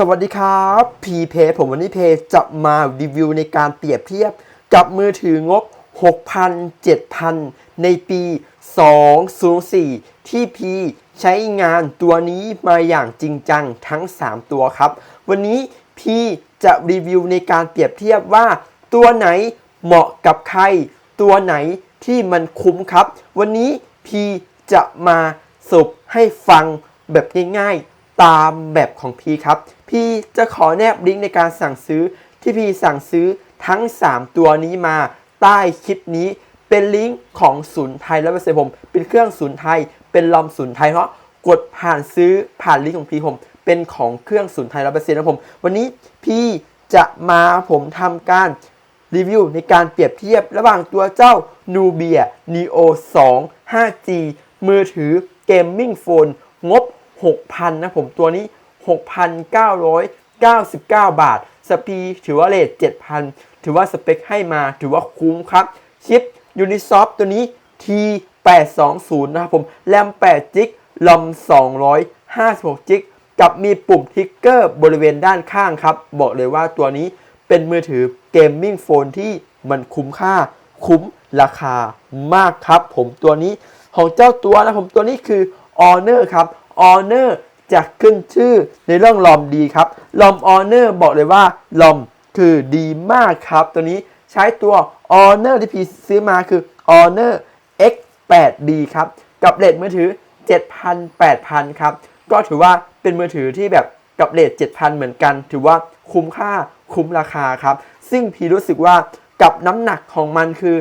สวัสดีครับพีเพผมวันนี้เพจะมารีวิวในการเปรียบเทียบกับมือถืองบ 6,000 7,000 ในปี 2004 ที่พีใช้งานตัวนี้มาอย่างจริงจังทั้ง 3 ตัวครับ วันนี้พีจะรีวิวในการเปรียบเทียบว่า ตัวไหนเหมาะกับใคร ตัวไหนที่มันคุ้มครับ วันนี้พีจะมาสรุปให้ฟังแบบง่ายๆ ตามแบบของพีครับ พีจะขอแนบลิงก์ในการสั่งซื้อที่พีสั่งซื้อทั้ง 3 ตัวนี้มาใต้คลิปนี้เป็นลิงก์ของศูนย์ไทยแล้วเปอร์เซ็นต์ผม เป็นเครื่องศูนย์ไทย เป็นลอมศูนย์ไทยเพราะกดผ่านซื้อผ่านลิงก์ของพีผม เป็นของเครื่องศูนย์ไทยร้อยเปอร์เซ็นต์นะผม วันนี้พี่จะมาผมทำการรีวิวในการเปรียบเทียบระหว่างตัวเจ้า Nubia Neo 2 5G มือถือเกมมิ่งโฟนงบ 6,000 นะผมตัวนี้ 6,999 บาท สปีถือว่าเลท7,000 ถือว่าสเปคให้มาถือว่าคุ้มครับ ชิป Unisoft ตัวนี้ T820 นะครับผมแรม8จิกลอม256จิกกับมีปุ่มทิกเกอร์บริเวณด้านข้างครับ บอกเลยว่าตัวนี้เป็นมือถือเกมมิ่งโฟนที่มันคุ้มค่า คุ้มราคามากครับ ผมตัวนี้ของเจ้าตัวนะผมตัวนี้คือ Honor ครับ Honor จะขึ้นชื่อในเรื่องลอมดีครับลอม Honor บอกเลยว่าลอมคือดีมากครับ ตัวนี้ใช้ตัว Honor ที่พีซื้อมาคือ Honor X8B ครับ กับเลทมือถือ 7,000 8,000 ครับ ก็ถือว่าเป็นมือถือที่แบบกับเลท7,000 เหมือนกัน ถือว่าคุ้มค่าคุ้มราคาครับ ซึ่งพีรู้สึกว่ากับน้ำหนักของมันคือ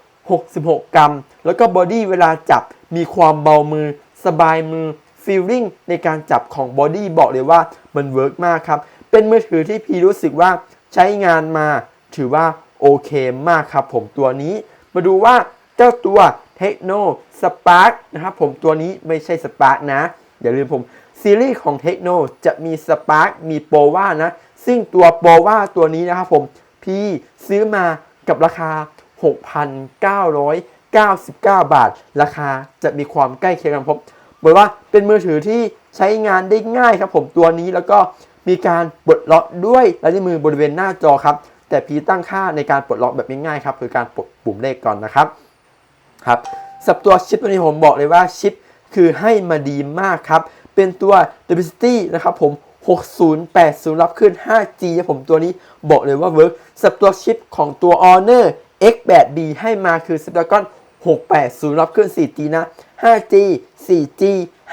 166 กรัม แล้วก็บอดี้เวลาจับมีความเบามือ สบายมือฟีลลิ่งในการจับของบอดี้บอกเลยว่ามันเวิร์กมากครับ เป็นมือถือที่พีรู้สึกว่าใช้งานมา ถือว่าโอเคมากครับผมตัวนี้ มาดูว่าเจ้าตัว Techno Spark นะครับผมตัวนี้ไม่ใช่ Spark นะ อย่าลืมผมซีรีส์ของ Techno จะมี Spark มี p o w a นะ ซึ่งตัว p o w a ตัวนี้นะครับผมพี่ซื้อมากับราคา 99 บาท ราคาจะมีความใกล้เคียงกันผมบอกว่าเป็นมือถือที่ใช้งานได้ง่ายครับผมตัวนี้แล้วก็มีการปลดล็อกด้วยลายนิ้วมือบริเวณหน้าจอครับ แต่พีตั้งค่าในการปลดล็อกแบบง่ายๆครับคือการปลดปุ่มเลขก่อนนะครับครับสับตัวชิปตัวนี้ผมบอกเลยว่าชิปคือให้มาดีมากครับ เป็นตัว Dimensity นะครับผม 6080 รับขึ้น 5G นะผมตัวนี้บอกเลยว่าเวิร์กสับตัวชิปของตัว Honor X8B ให้มาคือ Snapdragon 680รับเคลื่อน 4G นะ 5G 4G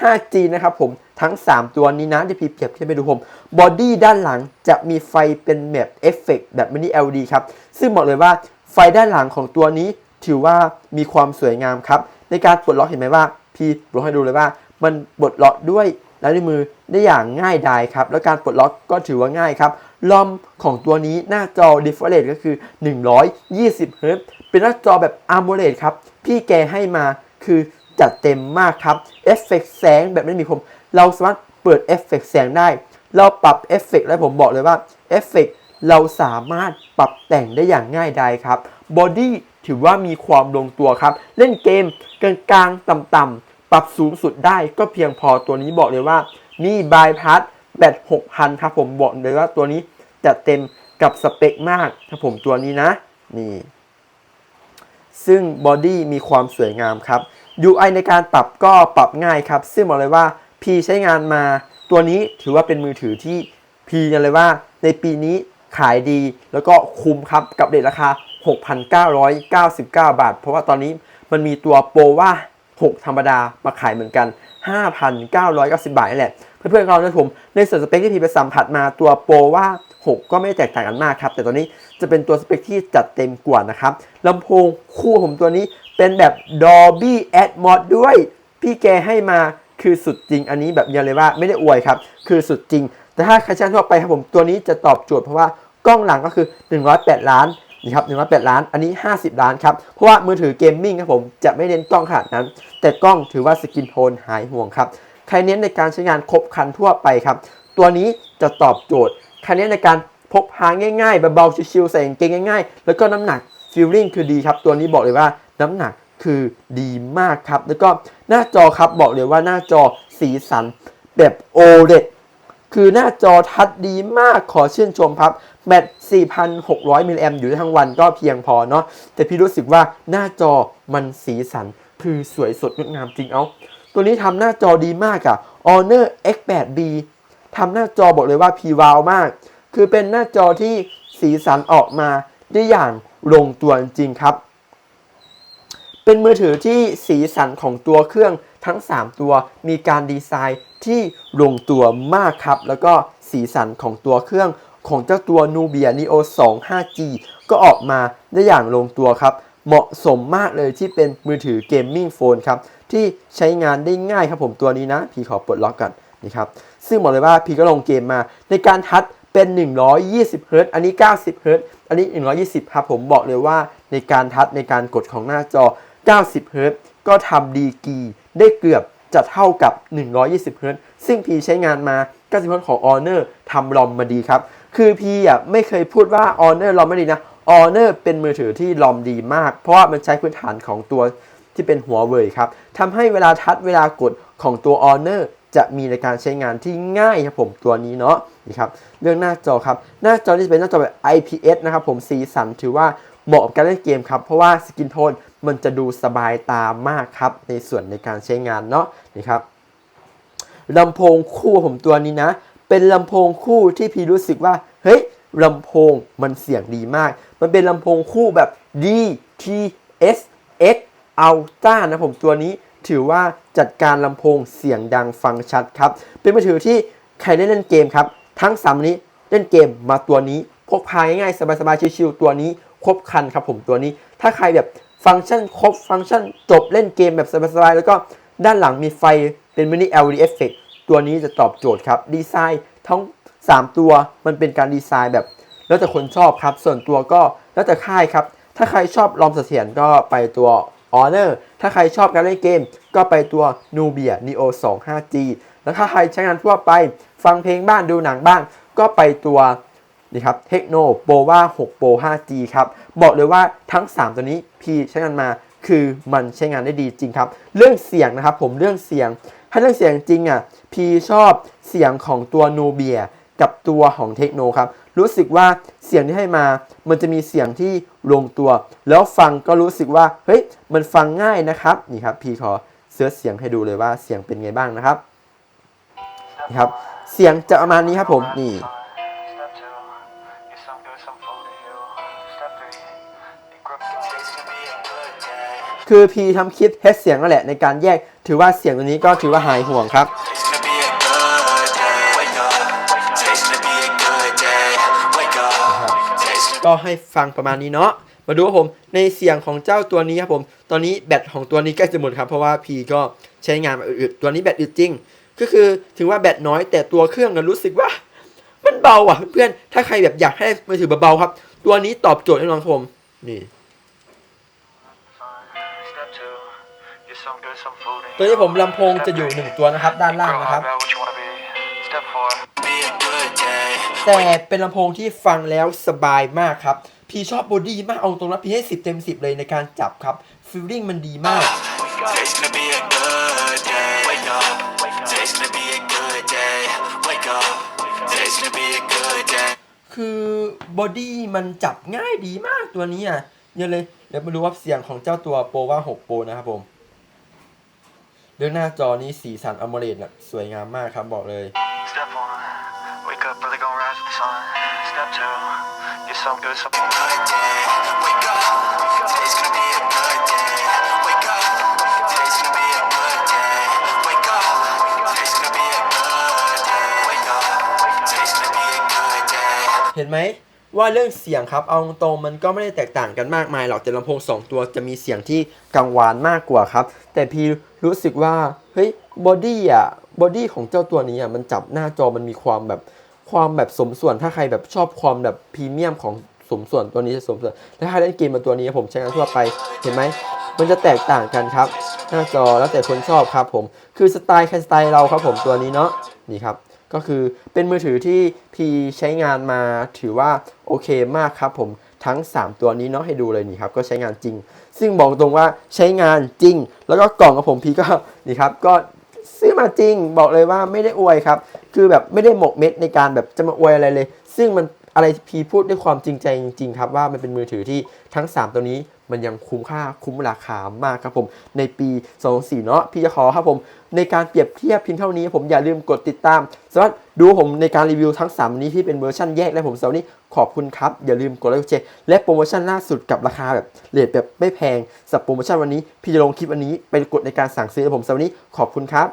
5G นะครับผมทั้ง 3 ตัวนี้นะที่พี่เปรียบเทียบไปดูผมบอดี้ด้านหลังจะมีไฟเป็นแบบเอฟเฟกแบบมินิ LED ครับ ซึ่งบอกเลยว่าไฟด้านหลังของตัวนี้ถือว่ามีความสวยงามครับ ในการปลดล็อกเห็นไหมว่า พี่ปลดให้ดูเลยว่า มันปลดล็อกด้วย ลายนิ้วมือได้อย่างง่ายดายครับ แล้วการปลดล็อกก็ถือว่าง่ายครับลอมของตัวนี้หน้าจอ Different ก็คือ 120 Hz เป็นหน้าจอแบบ AMOLED ครับ พี่แกให้มาคือจัดเต็มมากครับเอฟเฟกแสงแบบไม่มีผมเราสามารถเปิดเอฟเฟกแสงได้ เราปรับเอฟเฟกแล้วผมบอกเลยว่าเอฟเฟกเราสามารถปรับแต่งได้อย่างง่ายดายครับบอดี้ถือว่ามีความลงตัวครับ เล่นเกมกลางๆต่ำๆ ปรับสูงสุดได้ก็เพียงพอตัวนี้บอกเลยว่ามีบายพาสแบต6,000 ครับผมบอกเลยว่าตัวนี้จะเต็มกับสเปคมากครับผมตัวนี้นะนี่ซึ่งบอดี้มีความสวยงามครับ UI ในการปรับก็ปรับง่ายครับ ซึ่งบอกเลยว่า P ใช้งานมา ตัวนี้ถือว่าเป็นมือถือที่ P ยันเลยว่า ในปีนี้ขายดีแล้วก็คุ้มครับกับเรทราคา 6,999 บาท เพราะว่าตอนนี้มันมีตัวโปรว่า 6 ธรรมดามาขายเหมือนกัน 5,990 บาทนี่แหละ เพื่อนๆเรานะผมในส่วนสเปคที่พีไปสัมผัสมาตัวโปรว่า 6 ก็ไม่แตกต่างกันมากครับ แต่ตัวนี้จะเป็นตัวสเปคที่จัดเต็มกว่านะครับลำโพงคู่ผมตัวนี้เป็นแบบ Dolby Atmos ด้วย พี่แกให้มาคือสุดจริงอันนี้แบบยันเลยว่าไม่ได้อวยครับ คือสุดจริง แต่ถ้าใครใช้ทั่วไปครับผมตัวนี้จะตอบโจทย์เพราะว่ากล้องหลังก็คือ 108 ล้าน นี่ครับ108ล้าน อันนี้ 50 ล้านครับ เพราะว่ามือถือเกมมิ่งครับผมจะไม่เน้นกล้องขนาดนั้น แต่กล้องถือว่าสกินโทนหายห่วงครับ ใครเน้นในการใช้งานครบคันทั่วไปครับ ตัวนี้จะตอบโจทย์ ใครเน้นในการพกพาง่ายๆเบาๆชิวๆใส่กางเกงง่ายๆ แล้วก็น้ำหนักฟีลลิ่งคือดีครับ ตัวนี้บอกเลยว่าน้ำหนักคือดีมากครับ แล้วก็หน้าจอครับบอกเลยว่าหน้าจอสีสันแบบ OLED คือหน้าจอทัดดีมากขอชื่นชมครับแบต4,600มิลลิแอมอยู่ได้ทั้งวันก็เพียงพอเนาะแต่พี่รู้สึกว่าหน้าจอมันสีสัน คือสวยสดงดงามจริงเอา ตัวนี้ทำหน้าจอดีมากอะ Honor X8B ทำหน้าจอบอกเลยว่าพีวาวมาก คือเป็นหน้าจอที่สีสันออกมาได้อย่างลงตัวจริงครับ เป็นมือถือที่สีสันของตัวเครื่อง ทั้ง 3 ตัวมีการดีไซน์ที่ลงตัวมากครับ แล้วก็สีสันของตัวเครื่องของเจ้าตัว Nubia Neo 2 5G ก็ออกมาได้อย่างลงตัวครับ เหมาะสมมากเลยที่เป็นมือถือเกมมิ่งโฟนครับ ที่ใช้งานได้ง่ายครับผมตัวนี้นะ พี่ขอปลดล็อกกันนี่ครับ ซึ่งบอกเลยว่าพี่ก็ลงเกมมา ในการทัดเป็น 120เฮิรต์อันนี้ 90เฮิรต์อันนี้ 120 ครับผมบอกเลยว่า ในการทัดในการกดของหน้าจอ 90เฮิรตก็ทำดีกีได้เกือบจะเท่ากับ 120เฮิรตซึ่งพีใช้งานมา 90เฮิรตซ์ของ Honor ทำรอมมาดีครับ คือพีอะไม่เคยพูดว่า Honor รอมไม่ดีนะ Honor เป็นมือถือที่รอมดีมาก เพราะว่ามันใช้พื้นฐานของตัวที่เป็นหัวเว่ยครับทำให้เวลาทัดเวลากดของตัว Honor จะมีในการใช้งานที่ง่ายครับผมตัวนี้เนาะนี่ครับเรื่องหน้าจอครับ หน้าจอที่จะเป็นหน้าจอแบบ IPS นะครับผมสีสันถือว่า เหมาะกับการเล่นเกมครับ เพราะว่าสกินโทนมันจะดูสบายตามากครับ ในส่วนในการใช้งานเนาะนี่ครับลำโพงคู่ผมตัวนี้นะ เป็นลำโพงคู่ที่พี่รู้สึกว่า เฮ้ยลำโพงมันเสียงดีมาก มันเป็นลำโพงคู่แบบ DTSX Ultra นะผมตัวนี้ถือว่าจัดการลำโพงเสียงดังฟังชัดครับ เป็นมือถือที่ใครได้เล่นเกมครับ ทั้งสามนี้เล่นเกมมาตัวนี้พกพาง่ายๆสบายๆชิวๆตัวนี้ ครบคันครับผมตัวนี้ ถ้าใครแบบฟังก์ชันครบฟังก์ชันจบเล่นเกมแบบสบายๆแล้วก็ด้านหลังมีไฟเป็นมินิ LED effect ตัวนี้จะตอบโจทย์ครับ ดีไซน์ทั้ง 3 ตัวมันเป็นการดีไซน์แบบ แล้วแต่คนชอบครับ ส่วนตัวก็แล้วแต่ค่ายครับ ถ้าใครชอบลอมเสถียรก็ไปตัว Honor ถ้าใครชอบการเล่นเกม ก็ไปตัว Nubia Neo 2 5G แล้วถ้าใครใช้งานทั่วไป ฟังเพลงบ้างดูหนังบ้าง ก็ไปตัว นี่ครับ Tecno Pova 6 Pro 5G ครับบอกเลยว่าทั้ง 3 ตัวนี้พี่ใช้งานมาคือมันใช้งานได้ดีจริงครับ เรื่องเสียงนะครับผมเรื่องเสียง ถ้าเรื่องเสียงจริงอะพี่ชอบเสียงของตัว Nubia กับตัวของเทคโนครับ รู้สึกว่าเสียงที่ให้มา มันจะมีเสียงที่ลงตัว แล้วฟังก็รู้สึกว่า เฮ้ย มันฟังง่ายนะครับ นี่ครับพี่ขอเสื้อเสียงให้ดูเลยว่าเสียงเป็นไงบ้างนะครับ นี่ครับ เสียงจะประมาณนี้ครับผม นี่ คือพี่ทำคลิปเทสเสียงนั่นแหละในการแยก ถือว่าเสียงตัวนี้ก็ถือว่าหายห่วงครับ Today's gonna be a good day. Wake up. Today's gonna be a good day. Wake up. Today's gonna ก็ให้ฟังประมาณนี้เนาะ มาดูครับผมในเสียงของเจ้าตัวนี้ครับผม ตอนนี้แบตของตัวนี้ใกล้จะหมดครับ เพราะว่าพีก็ใช้งานมาอึดๆตัวนี้แบตอึดจริง ก็คือถึงว่าแบตน้อยแต่ตัวเครื่องนั้นรู้สึกว่า มันเบาอะเพื่อนๆถ้าใครแบบอยากให้มือถือเบาๆครับ ตัวนี้ตอบโจทย์แน่นอนครับผม นี่ ตัวนี้ผมลำโพงจะอยู่หนึ่งตัวนะครับ ด้านล่างนะครับ แต่เป็นลำโพงที่ฟังแล้วสบายมากครับ พี่ชอบบอดี้มากเอาตรงนะพี่ให้ 10 เต็ม 10 เลยในการจับครับฟีลลิ่งมันดีมากคือบอดี้มันจับง่ายดีมากตัวนี้อะเยอะเลย เดี๋ยวมาดูว่าเสียงของเจ้าตัวโปรว่า6โปรนะครับผม เรื่องหน้าจอนี้สีสันอมเลดแบบสวยงามมากครับบอกเลย Step one, wake up early, gonna rise with the sun. Step two, get some good, some good day. Wake up, today's gonna be a good day. Wake up, today's gonna be a good day. Wake up, today's gonna be a good day. Wake up, today's gonna be a good day. เห็นไหม ว่าเรื่องเสียงครับ เอาตรงมันก็ไม่ได้แตกต่างกันมากมายหรอกแต่ลำโพง 2 ตัวจะมีเสียงที่กังวานมากกว่าครับ แต่พี่รู้สึกว่าเฮ้ยบอดี้อะบอดี้ของเจ้าตัวนี้อะมันจับหน้าจอมันมีความแบบความแบบสมส่วนถ้าใครแบบชอบความแบบพรีเมียมของสมส่วนตัวนี้จะสมส่วนถ้าใครเล่นเกมมาตัวนี้ผมใช้งานทั่วไปเห็นไหมมันจะแตกต่างกันครับ หน้าจอแล้วแต่คนชอบครับผม คือสไตล์ใครสไตล์เราครับผมตัวนี้เนาะนี่ครับ ก็คือเป็นมือถือที่พีใช้งานมาถือว่าโอเคมากครับผมทั้ง 3 ตัวนี้เนาะให้ดูเลยนี่ครับก็ใช้งานจริง ซึ่งบอกตรงว่าใช้งานจริง แล้วก็กล่องของผมพีก็นี่ครับก็ซื้อมาจริงบอกเลยว่าไม่ได้อวยครับ คือแบบไม่ได้หมกเม็ดในการแบบจะมาอวยอะไรเลย ซึ่งมันอะไรพีพูดด้วยความจริงใจจริง ๆ ครับว่ามันเป็นมือถือที่ทั้ง 3 ตัวนี้ มันยังคุ้มค่าคุ้มราคามากครับผม ในปี24เนาะพี่จะขอครับผม ในการเปรียบเทียบเพียงเท่านี้ผมอย่าลืมกดติดตามสำหรับดูผมในการรีวิวทั้ง 3 นี้ที่เป็นเวอร์ชันแยกและผมสำหรับวันนี้ขอบคุณครับ อย่าลืมกดไลค์กดแชร์และโปรโมชั่นล่าสุดกับราคาแบบเลทแบบไม่แพงสับโปรโมชั่นวันนี้ พี่จะลงคลิปวันนี้ไปกดในการสั่งซื้อผมสำหรับวันนี้ขอบคุณครับ